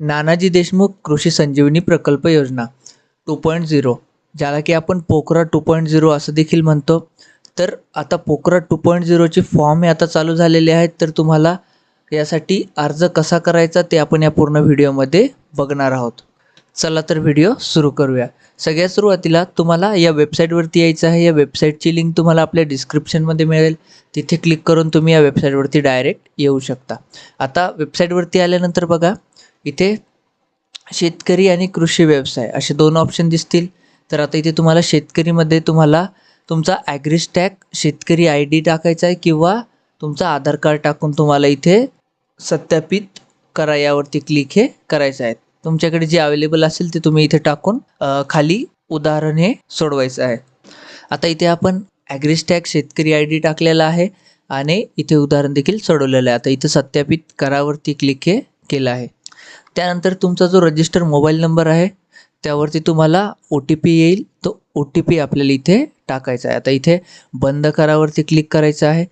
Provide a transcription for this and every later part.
नानाजी देशमुख कृषी संजीवनी प्रकल्प योजना टू पॉईंट झिरो ज्याला की आपण पोखरा टू पॉईंट झिरो असं देखील म्हणतो. तर आता पोखरा टू पॉईंट झिरोचे फॉर्म हे आता चालू झालेले आहेत. तर तुम्हाला यासाठी अर्ज कसा करायचा ते आपण या पूर्ण व्हिडिओमध्ये बघणार आहोत. चला तर व्हिडिओ सुरू करूया. सगळ्यात सुरुवातीला तुम्हाला या वेबसाईटवरती यायचं आहे. या वेबसाईटची लिंक तुम्हाला आपल्या डिस्क्रिप्शनमध्ये मिळेल. तिथे क्लिक करून तुम्ही या वेबसाईटवरती डायरेक्ट येऊ शकता. आता वेबसाईटवरती आल्यानंतर बघा इथे शेतकरी आणि कृषी व्यवसाय असे दोन ऑप्शन दिसतील. तर आता इथे तुम्हाला शेतकरीमध्ये तुम्हाला तुमचा ॲग्रीस्टॅक शेतकरी आय डी टाकायचा आहे किंवा तुमचा आधार कार्ड टाकून तुम्हाला इथे सत्यापित करा यावरती क्लिक हे करायचं आहे. तुमच्याकडे जे अवेलेबल असेल ते तुम्ही इथे टाकून खाली उदाहरण हे सोडवायचं आहे. आता इथे आपण ॲग्रीस्टॅक शेतकरी आय डी टाकलेला आहे आणि इथे उदाहरण देखील सोडवलेलं आहे. आता इथे सत्यापित करावरती क्लिक हे केलं आहे. त्यानंतर तुमचा जो रजिस्टर मोबाईल नंबर आहे त्यावरती तुम्हाला ओ टी पी येईल. तो ओ टी पी आपल्याला इथे टाकायचा आहे. आता इथे बंद करावरती क्लिक करायचं आहे.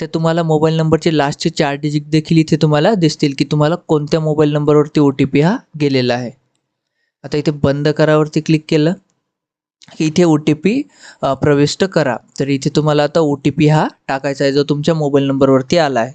ते तुम्हाला मोबाईल नंबरचे लास्टचे चार डिजिट देखील इथे तुम्हाला दिसतील की तुम्हाला कोणत्या मोबाईल नंबरवरती ओ टी पी हा गेलेला आहे. आता इथे बंद करावरती क्लिक केलं की इथे ओ टी पी प्रविष्ट करा. तर इथे तुम्हाला आता ओ टी पी हा टाकायचा आहे जो तुमच्या मोबाईल नंबरवरती आला आहे.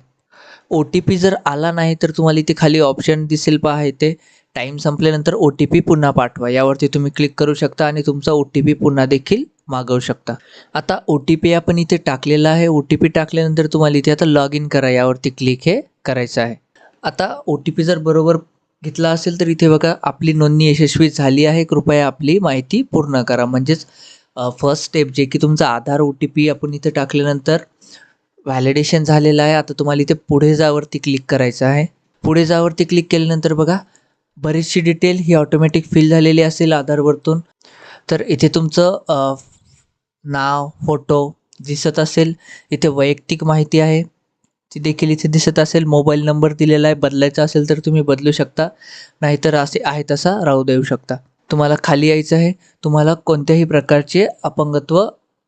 ओ टी पी जर आला नाही तर तुम्हाला इथे खाली ऑप्शन दिसेल पहा इथे टाईम संपल्यानंतर ओ टी पी पुन्हा पाठवा. यावरती तुम्ही क्लिक करू शकता आणि तुमचा ओ टी पी पुन्हा देखील मागवू शकता. आता ओ टी पी आपण इथे टाकलेला आहे. ओ टी पी टाकल्यानंतर तुम्हाला इथे आता लॉग इन करा. यावरती क्लिक हे करायचं आहे. आता ओ टी पी जर बरोबर घेतला असेल तर इथे बघा आपली नोंदणी यशस्वी झाली आहे. कृपया आपली माहिती पूर्ण करा. म्हणजेच फर्स्ट स्टेप जे की तुमचा आधार ओ टी पी आपण इथे टाकल्यानंतर व्हॅलिडेशन झालेलं आहे. आता तुम्हाला इथे पुढे जावरती क्लिक करायचं आहे. पुढे जावरती क्लिक केल्यानंतर बघा बरीचशी डिटेल ही ऑटोमॅटिक फिल झालेली असेल आधारवरतून तर इथे तुमचं नाव फोटो दिसत असेल. इथे वैयक्तिक माहिती आहे. ती देखील इथे दिसत असेल. मोबाईल नंबर दिलेला आहे. बदलायचा असेल तर तुम्ही बदलू शकता. नाहीतर असे आहे तसा राहू देऊ शकता. तुम्हाला खाली यायचं आहे. तुम्हाला कोणत्याही प्रकारचे अपंगत्व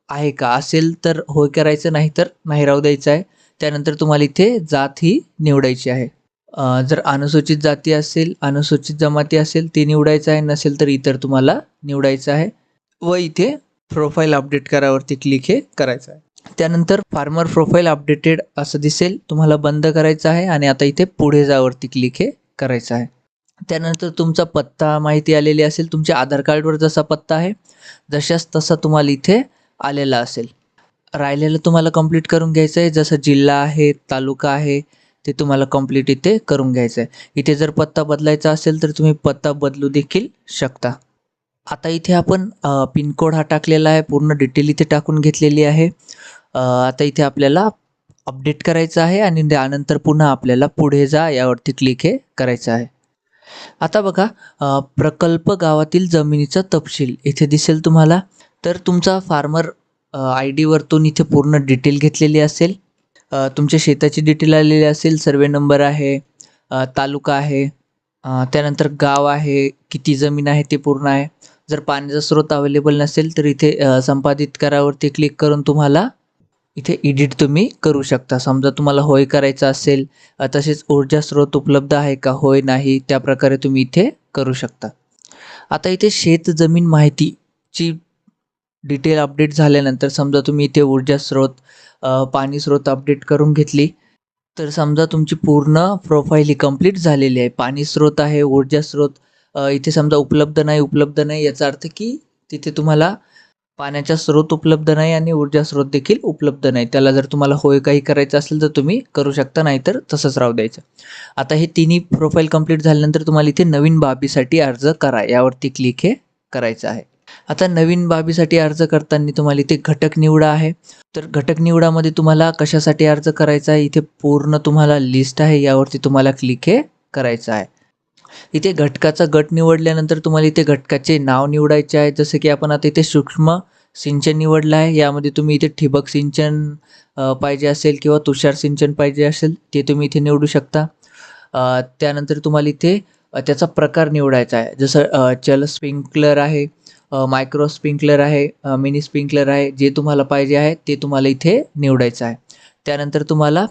आहे का? असेल तर होय करायचं नाही तर नाही राहू द्यायचं आहे. त्यानंतर तुम्हाला इथे जात ही निवडायची आहे. जर अनुसूचित जाती असेल अनुसूचित जमाती असेल ती निवडायचं आहे. नसेल तर इतर तुम्हाला निवडायचं आहे. व इथे प्रोफाईल अपडेट करावरती क्लिक हे करायचं आहे. त्यानंतर फार्मर प्रोफाईल अपडेटेड असं दिसेल. तुम्हाला बंद करायचं आहे आणि आता इथे पुढे जावरती क्लिक हे करायचं आहे. त्यानंतर तुमचा पत्ता माहिती आलेली असेल. तुमच्या आधार कार्डवर जसा पत्ता आहे जशाच तसा तुम्हाला इथे आलेला असेल. राहिलेलं तुम्हाला कंप्लीट करून घ्यायचं आहे जसं जिल्हा आहे तालुका आहे ते तुम्हाला कंप्लीट इथे करून घ्यायचं आहे इथे जर पत्ता बदलायचा असेल तर तुम्ही पत्ता बदलू देखील शकता. आता इथे आपण पिनकोड हा टाकलेला आहे. पूर्ण डिटेल इथे टाकून घेतलेली आहे. आता इथे आपल्याला अपडेट करायचं आहे आणि त्यानंतर पुन्हा आपल्याला पुढे जा यावरती क्लिक हे करायचं आहे. आता बघा प्रकल्प गावातील जमिनीचा तपशील इथे दिसेल तुम्हाला. तर तुमचा फार्मर आय डीवरतून इथे पूर्ण डिटेल घेतलेली असेल. तुमच्या शेताची डिटेल आलेली असेल. सर्वे नंबर आहे तालुका आहे त्यानंतर गाव आहे किती जमीन आहे ते पूर्ण आहे. जर पाण्याचा स्रोत अवेलेबल नसेल तर इथे संपादित करावरती क्लिक करून तुम्हाला इथे एडिट तुम्ही करू शकता. समजा तुम्हाला होय करायचं असेल तसेच ऊर्जा स्रोत उपलब्ध आहे का होय नाही त्या प्रकारे तुम्ही इथे करू शकता. आता इथे शेत जमीन माहितीची डिटेल अपडेट झाल्यानंतर समजा तुम्ही इथे ऊर्जा स्रोत पाणी स्रोत अपडेट करून घेतली तर समजा तुमची पूर्ण प्रोफाईल ही कंप्लीट झालेली आहे. पाणी स्रोत आहे ऊर्जा स्रोत इथे समजा उपलब्ध नाही उपलब्ध नाही याचा अर्थ की तिथे तुम्हाला पाण्याचा स्रोत उपलब्ध नाही आणि ऊर्जा स्रोत देखील उपलब्ध नाही. त्याला जर तुम्हाला होय काही करायचं असेल तर तुम्ही करू शकता नाहीतर तसंच राहू द्यायचं. आता हे तिन्ही प्रोफाईल कंप्लीट झाल्यानंतर तुम्हाला इथे नवीन बाबीसाठी अर्ज करा. यावरती क्लिक हे करायचं आहे. आता नवीन बाबीसाठी अर्ज करताना तुम्हाला इथे घटक निवडा आहे. तर घटक निवडामध्ये तुम्हाला कशासाठी अर्ज करायचा आहे? इथे पूर्ण तुम्हाला लिस्ट आहे यावरती तुम्हाला क्लिक हे करायचं आहे. इथे घटकाचा गट निवडल्यानंतर तुम्हाला इथे घटकाचे नाव निवडायचे आहे. जसं की आपण आता इथे सूक्ष्म सिंचन निवडलं आहे. यामध्ये तुम्ही इथे ठिबक सिंचन पाहिजे असेल किंवा तुषार सिंचन पाहिजे असेल ते तुम्ही इथे निवडू शकता. त्यानंतर तुम्हाला इथे त्याचा प्रकार निवडायचा आहे. जसं चल स्प्रिंकलर आहे. मायक्रो स्प्रिंकलर आहे मिनी स्प्रिंकलर आहे जे तुम्हाला पाहिजे आहे ते तुम्हाला इथे निवडायचं आहे. त्यानंतर तुम्हाला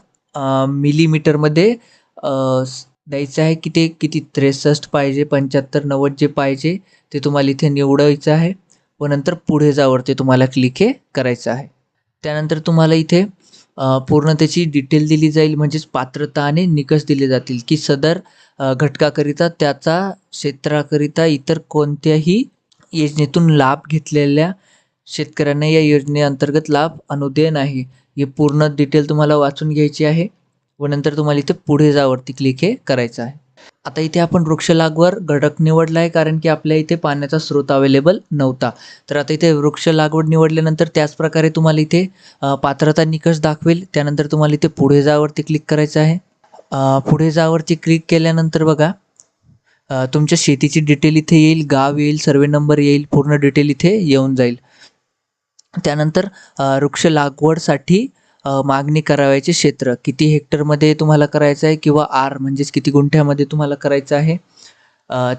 मिलीमीटरमध्ये द्यायचं आहे की ते किती त्रेसष्ट पाहिजे पंच्याहत्तर नव्वद जे पाहिजे ते तुम्हाला इथे निवडायचं आहे. व नंतर पुढे जावरती तुम्हाला क्लिक हे करायचं आहे. त्यानंतर तुम्हाला इथे पूर्ण त्याची डिटेल दिली जाईल म्हणजेच पात्रता आणि निकष दिले जातील की सदर घटकाकरिता त्याचा क्षेत्राकरिता इतर कोणत्याही योजनेतून लाभ घेतलेल्या शेतकऱ्यांना या योजनेअंतर्गत लाभ अनुदेय नाही. हे पूर्ण डिटेल तुम्हाला वाचून घ्यायची आहे व नंतर तुम्हाला इथे पुढे जावरती क्लिक हे करायचं आहे. आता इथे आपण वृक्ष लागवड घटक निवडला आहे कारण की आपल्या इथे पाण्याचा स्रोत अवेलेबल नव्हता. तर आता इथे वृक्ष लागवड निवडल्यानंतर त्याच प्रकारे तुम्हाला इथे पात्रता निकष दाखवेल. त्यानंतर तुम्हाला इथे पुढे जावरती क्लिक करायचं आहे. पुढे जावरती क्लिक केल्यानंतर बघा तुमच्या शेतीची डिटेल इथे येईल गाव येईल सर्वे नंबर येईल पूर्ण डिटेल इथे येऊन जाईल. त्यानंतर वृक्ष लागवडसाठी मागणी करावयाचे क्षेत्र. किती हेक्टरमध्ये तुम्हाला करायचं आहे किंवा आर म्हणजेच किती गुंठ्यामध्ये तुम्हाला करायचं आहे?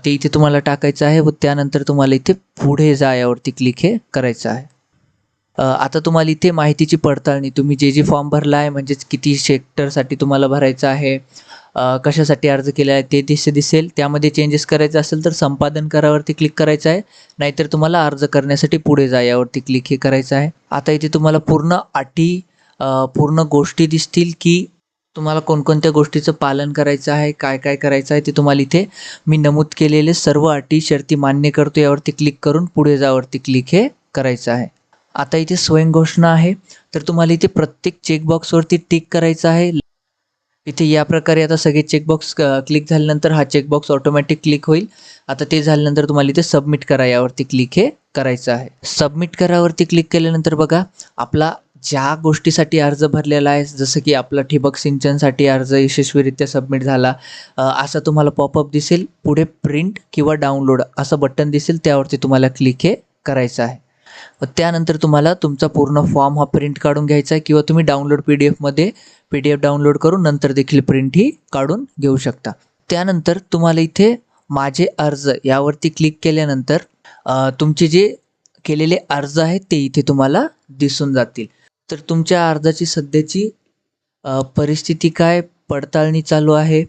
ते इथे तुम्हाला टाकायचं आहे व त्यानंतर तुम्हाला इथे पुढे जा यावरती क्लिक हे करायचं आहे. आता तुम्हाला इथे माहितीची पडताळणी. तुम्ही जे जे फॉर्म भरला आहे म्हणजेच किती सेक्टरसाठी तुम्हाला भरायचं आहे कशासाठी अर्ज केला आहे ते दिसे दिसेल. त्यामध्ये चेंजेस करायचं असेल तर संपादन करावरती क्लिक करायचं आहे. नाहीतर तुम्हाला अर्ज करण्यासाठी पुढे जा यावरती क्लिक हे करायचं आहे. आता इथे तुम्हाला पूर्ण अटी पूर्ण गोष्टी दिसतील की तुम्हाला कोणकोणत्या गोष्टीचं पालन करायचं आहे काय काय करायचं आहे ते तुम्हाला इथे मी नमूद केलेले सर्व अटी शर्ती मान्य करतो यावरती क्लिक करून पुढे जावरती क्लिक हे करायचं आहे. आता इथे स्वयंघोषणा आहे. तर तुम्हाला इथे प्रत्येक चेकबॉक्सवरती टिक करायचं आहे. इथे या प्रकारे आता सगळे चेकबॉक्स क्लिक झाल्यानंतर हा चेकबॉक्स ऑटोमॅटिक क्लिक होईल. आता ते झाल्यानंतर तुम्हाला इथे सबमिट करा यावरती क्लिक हे करायचं आहे. सबमिट करावरती क्लिक केल्यानंतर बघा आपला ज्या गोष्टीसाठी अर्ज भरलेला आहे जसं की आपला ठिबक सिंचनसाठी अर्ज यशस्वीरित्या सबमिट झाला असा तुम्हाला पॉपअप दिसेल. पुढे प्रिंट किंवा डाउनलोड असं बटन दिसेल त्यावरती तुम्हाला क्लिक हे करायचं आहे. व त्यानंतर तुम्हाला तुमचा पूर्ण फॉर्म हा प्रिंट काढून घ्यायचा आहे किंवा तुम्ही डाउनलोड पी डी एफमध्ये पी डी एफ डाउनलोड करून नंतर देखील प्रिंट ही काढून घेऊ शकता. त्यानंतर तुम्हाला इथे माझे अर्ज यावरती क्लिक केल्यानंतर तुमचे जे केलेले अर्ज आहेत ते इथे तुम्हाला दिसून जातील. तर तुमच्या अर्जाची सध्याची परिस्थिती काय? पडताळणी चालू आहे.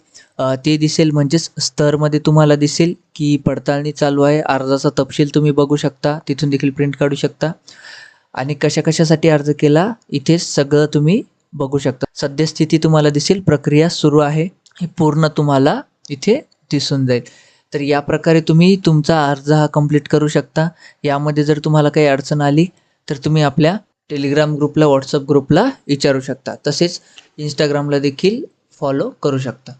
ते दिसेल म्हणजेच स्तरमध्ये तुम्हाला दिसेल की पडताळणी चालू आहे. अर्जाचा तपशील तुम्ही बघू शकता. तिथून देखील प्रिंट काढू शकता. आणि कशा कशासाठी अर्ज केला इथे सगळं तुम्ही बघू शकता. सद्यस्थिती तुम्हाला दिसेल. प्रक्रिया सुरू आहे. हे पूर्ण तुम्हाला इथे दिसून जाईल. तर या प्रकारे तुम्ही तुमचा अर्ज हा कंप्लीट करू शकता. यामध्ये जर तुम्हाला काही अडचण आली तर तुम्ही आपल्या टेलिग्राम ग्रुपला व्हॉट्सअप ग्रुपला विचारू शकता. तसेच इंस्टाग्रामला देखील फॉलो करू शकता